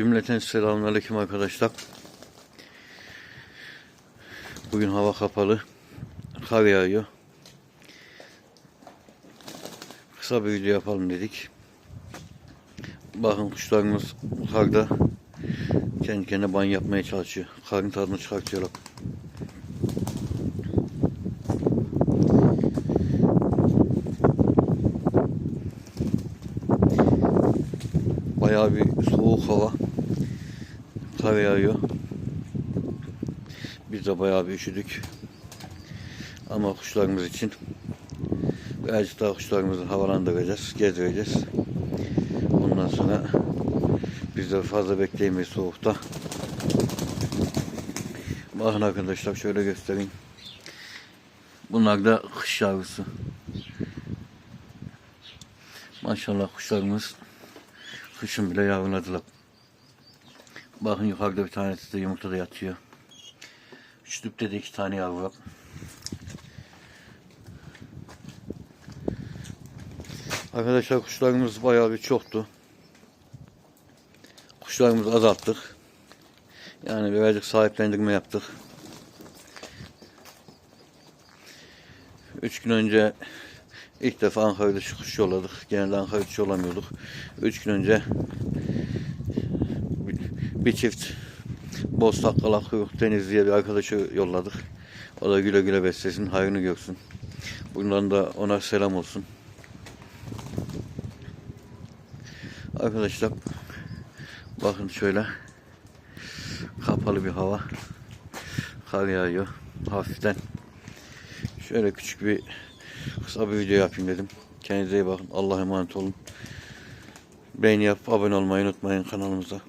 Cümleten selamünaleyküm arkadaşlar. Bugün hava kapalı. Kar yağıyor. Kısa bir video yapalım dedik. Bakın kuşlarımız karda kendi kendine banyo yapmaya çalışıyor. Karın tadını çıkartıyorlar. Bayağı bir soğuk hava. Kar yağıyor. Biz de bayağı bir üşüdük. Ama kuşlarımız için birazcık daha kuşlarımızı havalandıracağız, gezdireceğiz. Ondan sonra biz de fazla bekleyemeyiz soğukta. Bakın arkadaşlar şöyle göstereyim. Bunlar da kış yavrusu. Maşallah kuşlarımız kışın bile yavruladılar. Bakın yukarıda bir tanesi de yumurtada yatıyor. Şu de iki tane yavru. Arkadaşlar kuşlarımız bayağı bir çoktu. Kuşlarımızı azalttık. Yani birazcık sahiplendirme yaptık. Üç gün önce ilk defa Ankara dışı kuş yolladık. Genelde Ankara dışı yollamıyorduk. Üç gün önce bir, çift boz takkalak kuyruk deniz bir arkadaşı yolladık. O da güle güle beslesin, hayrını görsün. Bundan da ona selam olsun. Arkadaşlar bakın şöyle kapalı bir hava. Kar yağıyor hafiften. Şöyle küçük bir kısa bir video yapayım dedim. Kendinize iyi bakın. Allah'a emanet olun. Beğeni yapıp abone olmayı unutmayın kanalımıza.